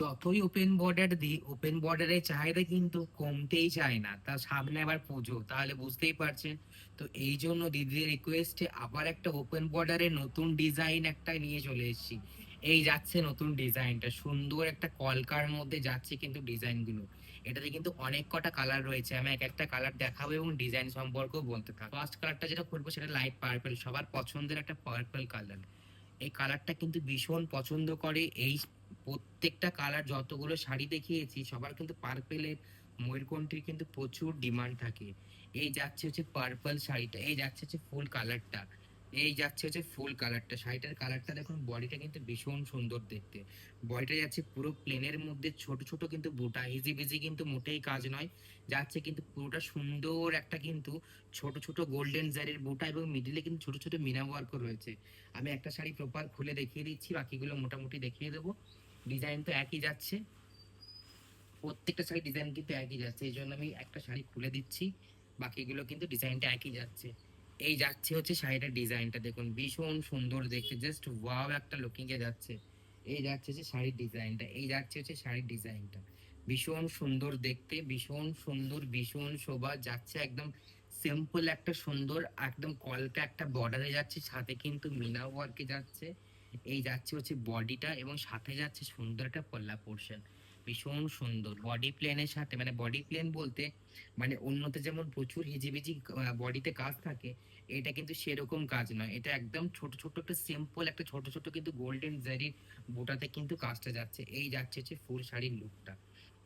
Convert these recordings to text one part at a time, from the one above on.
যতই open border দিই open বর্ডারের চাহিদা কিন্তু কমতেই চায় না। তার সামনে আবার পুজো, তাহলে বুঝতেই পারছেন। তো এই জন্য দিদির রিকোয়েস্টে আবার একটা ওপেন বর্ডারের নতুন ডিজাইন একটা নিয়ে চলে এসেছি। এই যাচ্ছে নতুন ডিজাইনটা সুন্দর একটা কলকার মধ্যে যাচ্ছে কিন্তু ডিজাইনগুলো এটাতে কিন্তু অনেক কটা কালার রয়েছে, আমি এক একটা কালার দেখাবো এবং ডিজাইন সম্পর্কেও বলতে থাকব। ফার্স্ট কালারটা যেটা করব সেটা লাইট পার্পল সবার পছন্দের একটা পার্পেল কালার এই কালারটা কিন্তু ভীষণ পছন্দ করে, এই প্রত্যেকটা কালার যতগুলো শাড়ি দেখিয়েছি, সবার কিন্তু পার্পেলের ময়ূরকণ্ঠীর কিন্তু প্রচুর ডিমান্ড থাকে। এই যাচ্ছে হচ্ছে পার্পল শাড়িটা, এই যাচ্ছে হচ্ছে ফুল কালারটা এই যাচ্ছে হচ্ছে ফুল কালারটা শাড়িটার কালারটা দেখুন বডিটা কিন্তু ভীষণ সুন্দর দেখতে। বডিটা যাচ্ছে পুরো প্লেনের মধ্যে, ছোট ছোট কিন্তু বুটা ইজি বিজি কিন্তু মোটেই কাজ নয়। যাচ্ছে কিন্তু পুরোটা সুন্দর একটা কিন্তু ছোট ছোট গোল্ডেন জারির বুটা এবং মিডিলে কিন্তু ছোট ছোট মিনা ওয়ার্কও রয়েছে। আমি একটা শাড়ি প্রপার খুলে দেখিয়ে দিচ্ছি, বাকিগুলো মোটামুটি দেখিয়ে দেবো। ডিজাইন তো একই যাচ্ছে। প্রত্যেকটা শাড়ি ডিজাইন কিন্তু একই যাচ্ছে, এই জন্য আমি একটা শাড়ি খুলে দিচ্ছি। বাকিগুলো কিন্তু ডিজাইনটা একই যাচ্ছে। এই যাচ্ছে হচ্ছে শাড়িটার ডিজাইনটা দেখুন, ভীষণ সুন্দর দেখতে জাস্ট ওয়াও একটা লুকিং এ যাচ্ছে। এই যাচ্ছে হচ্ছে শাড়ির ডিজাইনটা এই যাচ্ছে হচ্ছে শাড়ির ডিজাইনটা ভীষণ সুন্দর দেখতে, ভীষণ সুন্দর, ভীষণ শোভা, যাচ্ছে একদম সিম্পল একটা সুন্দর, একদম কলকা একটা বর্ডারে যাচ্ছে, সাথে কিন্তু মিনা ওয়ার্কে যাচ্ছে। এই যাচ্ছে হচ্ছে বডিটা এবং সাথে যাচ্ছে সুন্দর একটা পল্লা পোর্শন ভীষণ সুন্দর। বডি প্লেনের সাথে মানে বডি প্লেন বলতে মানে অন্যতে যেমন প্রচুর হিজিবিজি বডিতে কাজ থাকে, এটা কিন্তু সেরকম কাজ নয়। এটা একদম ছোট ছোট একটা সিম্পল একটা ছোট ছোট কিন্তু গোল্ডেন জারির বোটাতে কিন্তু কাজটা যাচ্ছে। এই যাচ্ছে হচ্ছে ফুল শাড়ির লুকটা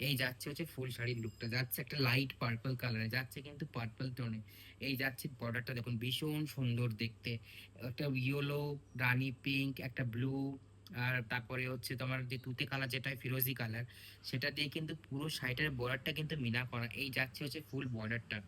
এই যাচ্ছে হচ্ছে ফুল শাড়ির লুকটা যাচ্ছে একটা লাইট পার্পল কালারে যাচ্ছে কিন্তু পার্পল টোনে এই যাচ্ছে বর্ডারটা দেখুন, ভীষণ সুন্দর দেখতে। একটা ইয়েলো রানি পিঙ্ক একটা ব্লু আর তারপরে হচ্ছে তোমার যে তুতে কালার যেটা ফিরোজি কালার সেটা দিয়ে কিন্তু পুরো শাড়িটার বর্ডারটা কিন্তু মিনা করা। এই যাচ্ছে হচ্ছে ফুল বর্ডারটা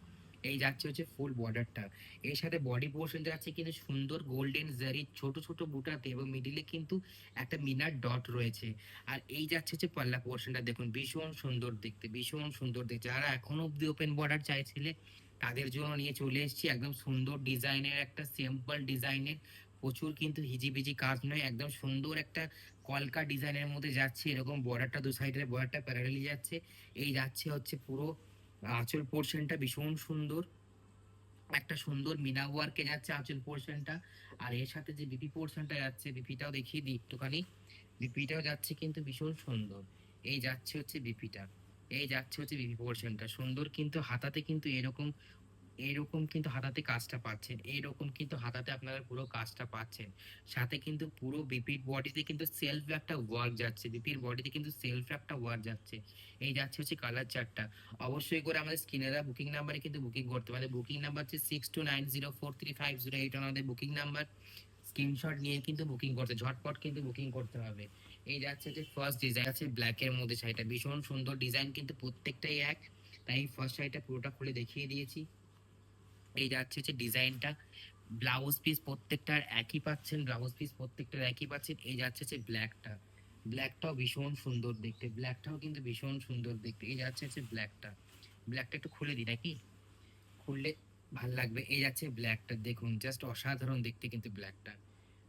এই যাচ্ছে হচ্ছে ফুল বর্ডারটা এর সাথে বডি পোর্শন যাচ্ছে কিন্তু সুন্দর গোল্ডেন জারি ছোট ছোট বুটাতে এবং মিডিলে কিন্তু একটা মিনার ডট রয়েছে। আর এই যাচ্ছে হচ্ছে পাল্লা পোর্শনটা দেখুন, ভীষণ সুন্দর দেখতে, ভীষণ সুন্দর দেখতে। যারা এখনও অব্দি ওপেন বর্ডার চাইছিলে, তাদের জন্য নিয়ে চলে এসেছি। একদম সুন্দর ডিজাইনের একটা সিম্পল ডিজাইনের, প্রচুর কিন্তু হিজিবিজি কাজ নয়, একদম সুন্দর একটা কলকা ডিজাইনের মধ্যে যাচ্ছে। এরকম বর্ডারটা দু সাইডের বর্ডারটা প্যারালালি যাচ্ছে। এই যাচ্ছে হচ্ছে পুরো আঁচল পোর্শনটা ভীষণ সুন্দর। একটা সুন্দর মিনা ওয়ার্কে যাচ্ছে আঁচল পোর্শনটা আর এর সাথে যে বিপি পোর্শনটা যাচ্ছে বিপিটাও দেখিয়ে দিই একটুখানি। বিপিটাও যাচ্ছে কিন্তু ভীষণ সুন্দর। এই যাচ্ছে হচ্ছে বিপিটা এই যাচ্ছে হচ্ছে বিপি পোর্শনটা সুন্দর কিন্তু, হাতাতে কিন্তু এরকম এরকম কিন্তু হাতাতে কাজটা পাচ্ছেন এইরকম কিন্তু হাতাতে আপনারা পুরো কাজটা পাচ্ছেন। সাথে কিন্তু পুরো বিপির বডিতে কিন্তু সেলফ একটা ওয়ার্ক যাচ্ছে, বিপির বডিতে কিন্তু সেলফ একটা ওয়ার্ক যাচ্ছে। এই যাচ্ছে হচ্ছে কালার চারটা অবশ্যই করে আমাদের স্ক্রিনেরা বুকিং নাম্বারে কিন্তু বুকিং করতে পারে বুকিং নাম্বার হচ্ছে six two nine zero four three five zero eight আমাদের বুকিং নাম্বার স্ক্রিনশট নিয়ে কিন্তু বুকিং করতে, ঝটপট কিন্তু বুকিং করতে হবে। এই যাচ্ছে যে ফার্স্ট ডিজাইন আছে ব্ল্যাকের মধ্যে শাড়িটা। ভীষণ সুন্দর ডিজাইন কিন্তু প্রত্যেকটাই এক। তাই ফার্স্ট শাড়িটা পুরোটা খুলে দেখিয়ে দিয়েছি। এই যাচ্ছে হচ্ছে ডিজাইনটা। ব্লাউজ পিস প্রত্যেকটার একই পাচ্ছেন, ব্লাউজ পিস প্রত্যেকটার একই পাচ্ছেন, এই যাচ্ছে হচ্ছে ব্ল্যাকটা। ব্ল্যাকটাও ভীষণ সুন্দর দেখতে, ব্ল্যাকটাও কিন্তু ভীষণ সুন্দর দেখতে, এই যাচ্ছে হচ্ছে ব্ল্যাকটা। ব্ল্যাকটা একটু খুলে দিই, নাকি? খুললে ভালো লাগবে, এই যাচ্ছে ব্ল্যাকটা, দেখুন জাস্ট অসাধারণ দেখতে কিন্তু ব্ল্যাকটা।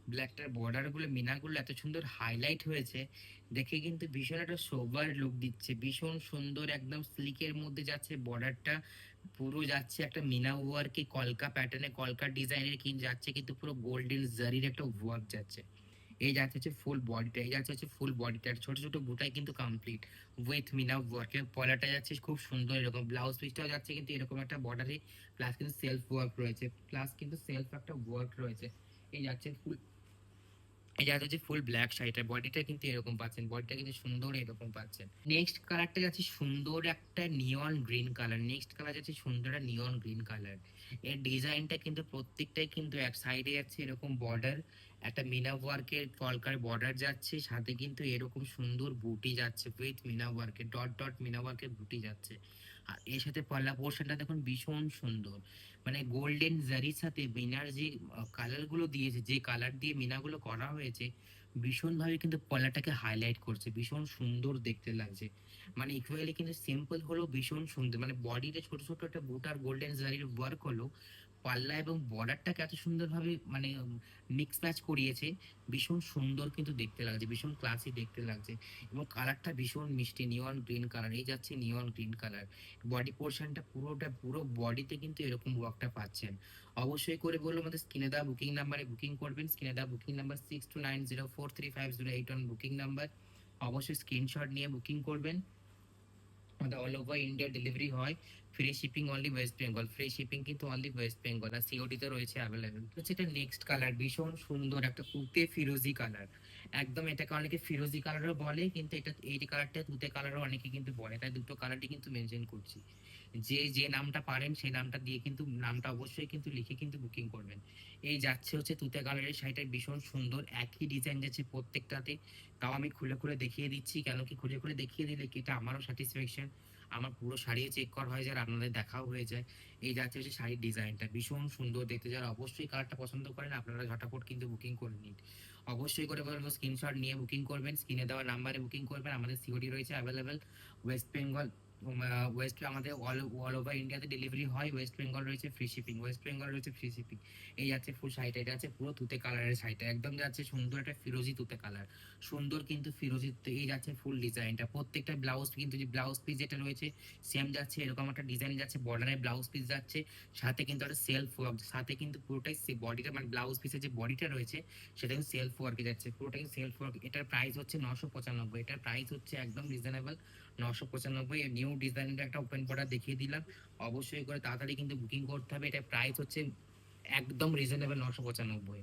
ব্ল্যাকটার বর্ডারগুলো, মিনাগুলো এত সুন্দর হাইলাইট হয়েছে, দেখে কিন্তু ভীষণ একটা সোবার লুক দিচ্ছে, ভীষণ সুন্দর, একদম স্লিকের মধ্যে যাচ্ছে বর্ডারটা পুরো যাচ্ছে একটা মিনা ওয়ার্কে কলকা প্যাটার্নে কলকা ডিজাইনের কি যাচ্ছে কিন্তু পুরো গোল্ডেন জারির একটা ওয়ার্ক যাচ্ছে। এই যাচ্ছে হচ্ছে ফুল বডিটা এই যাচ্ছে হচ্ছে ফুল বডিটা ছোট ছোট বুটাই কিন্তু কমপ্লিট উইথ মিনা ওয়ার্কের পলাটা যাচ্ছে খুব সুন্দর এরকম ব্লাউজ পিসটাও যাচ্ছে কিন্তু এরকম একটা বর্ডারে প্লাস কিন্তু সেলফ ওয়ার্ক রয়েছে প্লাস কিন্তু সেলফ একটা ওয়ার্ক রয়েছে। এই যাচ্ছে ফুল যাচ্ছে হচ্ছে ফুল ব্ল্যাক শাড়িটার বডিটা কিন্তু এরকম পাচ্ছেন বডিটা কিন্তু সুন্দর এরকম পাচ্ছেন। নেক্সট কালারটা যাচ্ছে সুন্দর একটা neon green colour next colour যাচ্ছে সুন্দর একটা নিয়ন গ্রিন কালারের ডিজাইনটা কিন্তু প্রত্যেকটাই কিন্তু এক সাইডে যাচ্ছে এরকম বর্ডার একটা মিনা ওয়ার্কের কলকার বর্ডার যাচ্ছে, সাথে কিন্তু এরকম সুন্দর বুটি যাচ্ছে উইথ মিনা ওয়ার্কের ডট ডট মিনা ওয়ার্কের বুটি যাচ্ছে। আর এর সাথে পল্লা পোর্শনটা দেখুন ভীষণ সুন্দর। মানে গোল্ডেন জারির সাথে মিনার যে কালারগুলো দিয়েছে, যে কালার দিয়ে মিনাগুলো করা হয়েছে, ভীষণভাবে কিন্তু পলাটাকে হাইলাইট করছে, ভীষণ সুন্দর দেখতে লাগছে। মানে ইকুয়ালি কিন্তু সিম্পল হলো ভীষণ সুন্দর মানে বডিতে ছোট ছোট একটা বুট আর গোল্ডেন জারির ওয়ার্ক হলো পাল্লা এবং বর্ডারটাকে এত সুন্দরভাবে মানে মিক্স ম্যাচ করিয়েছে। ভীষণ সুন্দর কিন্তু দেখতে লাগছে, ভীষণ ক্লাসি দেখতে লাগছে। এবং কালারটা ভীষণ মিষ্টি নিয়ন গ্রিন কালার এই যাচ্ছে নিয়ন গ্রিন কালার বডি পোর্শনটা পুরোটা, পুরো বডিতে কিন্তু এরকম ওয়ার্কটা পাচ্ছেন। অবশ্যই করে বলল আমাদের স্ক্রিনে দেওয়া বুকিং নাম্বারে বুকিং করবেন। স্ক্রিনে দেওয়া booking number six two nine zero four three five zero eight one booking number অবশ্যই স্ক্রিনশট নিয়ে বুকিং করবেন। আমাদের অল ওভার ইন্ডিয়া ডেলিভারি হয়। Free shipping only West Bengal free shipping কিন্তু অনলি ওয়েস্ট বেঙ্গল আর সিওডিতে রয়েছে অ্যাভেলেবেল হচ্ছে এটা নেক্সট কালার ভীষণ সুন্দর একটা তুতে ফিরোজি কালার একদম এটাকে অনেকে ফিরোজি কালারও বলে, কিন্তু এটা, এই কালারটা তুতে কালারও অনেকে কিন্তু বলে। তাই দুটো কালারটি কিন্তু মেনশন করছি। যে যে নামটা পারেন, সেই নামটা দিয়ে কিন্তু, নামটা অবশ্যই কিন্তু লিখে কিন্তু বুকিং করবেন। এই যাচ্ছে হচ্ছে তুতে কালারের শাড়িটা ভীষণ সুন্দর, একই ডিজাইন যাচ্ছে প্রত্যেকটাতে। তাও আমি খুলে খুলে দেখিয়ে দিচ্ছি, কেন কি খুলে খুলে দেখিয়ে দিলে কি এটা আমারও স্যাটিসফ্যাকশন আমার পুরো শাড়ি চেক করা হয়ে যায় আপনাদের দেখাও হয়ে যায়। এই যাচ্ছে হচ্ছে শাড়ির ডিজাইনটা ভীষণ সুন্দর দেখতে। যারা অবশ্যই কালারটা পছন্দ করেন, আপনারা ঝটাপট কিন্তু বুকিং করে নিন। অবশ্যই করে বলব স্ক্রিনশট নিয়ে বুকিং করবেন স্ক্রিনে দেওয়া নাম্বারে বুকিং করবেন। আমাদের সিওডি রয়েছে অ্যাভেলেবেল ওয়েস্ট বেঙ্গল ওয়েস্ট আমাদের অল অল ওভার ইন্ডিয়াতে ডেলিভারি হয় ওয়েস্ট বেঙ্গল রয়েছে ফ্রি শিপিং ওয়েস্ট বেঙ্গল রয়েছে ফ্রি শিপিং এই যাচ্ছে ফুল শাড়িটা এটা আছে পুরো তুতে কালারের শাড়িটা একদম যাচ্ছে সুন্দর একটা ফিরোজি তুতে কালার সুন্দর কিন্তু ফিরোজি এই যাচ্ছে ফুল ডিজাইনটা প্রত্যেকটা ব্লাউজ কিন্তু যে ব্লাউজ পিস যেটা রয়েছে সেম যাচ্ছে, এরকম একটা ডিজাইন যাচ্ছে বর্ডারের ব্লাউজ পিস যাচ্ছে। সাথে কিন্তু একটা সেলফ ওয়ার্ক সাথে কিন্তু পুরোটাই সে বডিটা মানে ব্লাউজ পিসের যে বডিটা রয়েছে, সেটা কিন্তু সেলফ ওয়ার্কে যাচ্ছে। পুরোটাই সেলফ ওয়ার্ক এটার প্রাইস হচ্ছে নশো পঁচানব্বই। এটার প্রাইস হচ্ছে একদম রিজনেবল নশো পঁচানব্বই নিউ ডিজাইনের একটা ওপেন পড়া দেখিয়ে দিলাম। অবশ্যই করে তাড়াতাড়ি কিন্তু বুকিং করতে হবে। এটা প্রাইস হচ্ছে একদম রিজনেবল নশো পঁচানব্বই।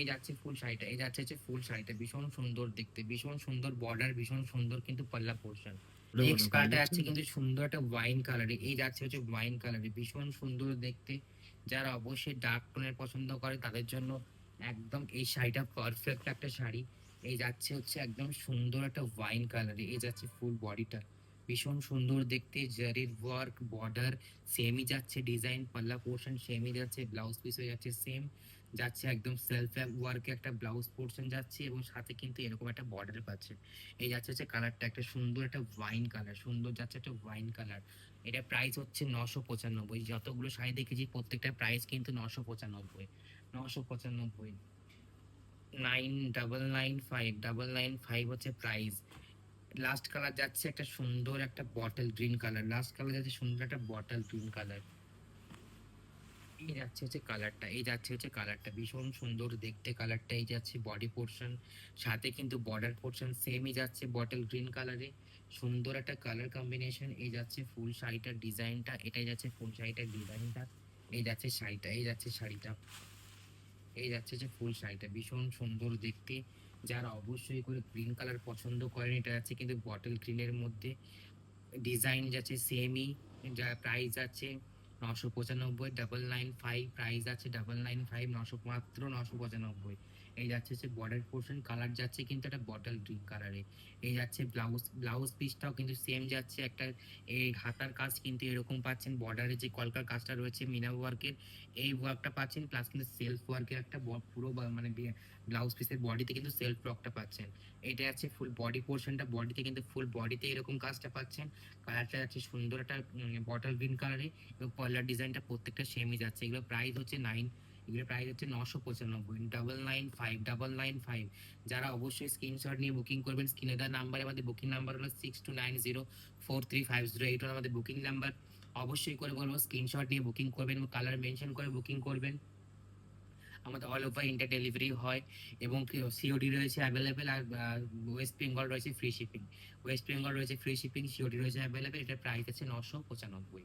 এই যাচ্ছে ফুল শাড়িটা এই যাচ্ছে হচ্ছে ফুল শাড়িটা। ভীষণ সুন্দর দেখতে ভীষণ সুন্দর বর্ডার ভীষণ সুন্দর কিন্তু পাল্লা পোর্শন নেক্সট কালারটা যাচ্ছে কিন্তু সুন্দর একটা ওয়াইন কালারে এই যাচ্ছে হচ্ছে ওয়াইন কালারে ভীষণ সুন্দর দেখতে। যারা অবশ্যই ডার্ক টোনের পছন্দ করে তাদের জন্য একদম এই শাড়িটা পারফেক্ট একটা শাড়ি। এই যাচ্ছে হচ্ছে একদম সুন্দর একটা ওয়াইন কালারে এই যাচ্ছে ফুল বডিটা ভীষণ সুন্দর দেখতে জারির ওয়ার্ক বর্ডার সেমই যাচ্ছে ডিজাইন পাল্লা পোর্শন সেমই যাচ্ছে ব্লাউজ পিস হয়ে যাচ্ছে সেম যাচ্ছে একদম সেলফ ওয়ার্কে একটা ব্লাউজ পোর্শন যাচ্ছে এবং সাথে কিন্তু এরকম একটা বর্ডার পাচ্ছে। এই যাচ্ছে হচ্ছে কালারটা একটা সুন্দর একটা ওয়াইন কালার সুন্দর যাচ্ছে একটা ওয়াইন কালার এটা প্রাইস হচ্ছে নশো পঁচানব্বই, যতগুলো শাড়ি দেখেছি প্রত্যেকটা প্রাইস কিন্তু নশো পঁচানব্বই নশো পঁচানব্বই। Nine double nine five double nine five হচ্ছে প্রাইস লাস্ট কালার যাচ্ছে একটা সুন্দর একটা bottle green colour last colour যাচ্ছে সুন্দর একটা বটল গ্রিন কালার এই যাচ্ছে হচ্ছে কালারটা এই যাচ্ছে হচ্ছে কালারটা ভীষণ সুন্দর দেখতে কালারটা এই যাচ্ছে বডি পোর্শন সাথে কিন্তু বর্ডার পোর্শন সেমই যাচ্ছে বটল গ্রিন কালারে সুন্দর একটা কালার কম্বিনেশন এই যাচ্ছে ফুল শাড়িটার ডিজাইনটা এটাই যাচ্ছে ফুল শাড়িটার ডিজাইনটা এই যাচ্ছে শাড়িটা, এই যাচ্ছে শাড়িটা। এই যাচ্ছে যে ফুল শাড়িটা। ভীষণ সুন্দর দেখতে। যারা অবশ্যই করে গ্রিন কালার পছন্দ করেন, এটা যাচ্ছে কিন্তু বটল গ্রিনের মধ্যে। ডিজাইন যাচ্ছে সেমই যা প্রাইস আছে নশো পঁচানব্বই ডাবল নাইন ফাইভ প্রাইস আছে ডাবল নাইন ফাইভ নশো মাত্র নশো পঁচানব্বই। এই যাচ্ছে হচ্ছে বর্ডার পোর্শন কালার যাচ্ছে কিন্তু একটা বটল গ্রিন কালারে এই যাচ্ছে ব্লাউজ ব্লাউজ পিসটাও কিন্তু সেম যাচ্ছে, একটা এই হাতার কাজ কিন্তু এরকম পাচ্ছেন। বর্ডারে যে কলকার কাজটা রয়েছে মিনা ওয়ার্কের এই ওয়ার্কটা পাচ্ছেন প্লাস কিন্তু সেলফ ওয়ার্কের একটা পুরো মানে ব্লাউজ পিসের বডিতে কিন্তু সেলফ ওয়ার্কটা পাচ্ছেন। এটা আছে ফুল বডি পোর্শনটা বডিতে কিন্তু ফুল বডিতে এরকম কাজটা পাচ্ছেন। কালারটা যাচ্ছে সুন্দর একটা বটল গ্রিন কালারে এবং পয়লার ডিজাইনটা প্রত্যেকটা সেমই যাচ্ছে। এগুলো প্রাইস হচ্ছে নাইন এগুলো প্রাইস হচ্ছে নশো পঁচানব্বই double nine five double nine five যারা অবশ্যই স্ক্রিনশট নিয়ে বুকিং করবেন স্ক্রিনে দেওয়া নাম্বারে আমাদের বুকিং নাম্বার হলো six two nine zero four three five zero eight আমাদের বুকিং নাম্বার অবশ্যই করে বলব স্ক্রিনশট নিয়ে বুকিং করবেন এবং কালার মেনশন করে বুকিং করবেন। আমাদের অল ওভার ইন্ডিয়া ডেলিভারি হয় এবং সিওডি রয়েছে অ্যাভেলেবেল আর ওয়েস্ট বেঙ্গল রয়েছে ফ্রি শিপিং ওয়েস্ট বেঙ্গল রয়েছে ফ্রি শিপিং সিওডি রয়েছে অ্যাভেলেবেল এটার প্রাইস আছে নশো পঁচানব্বই।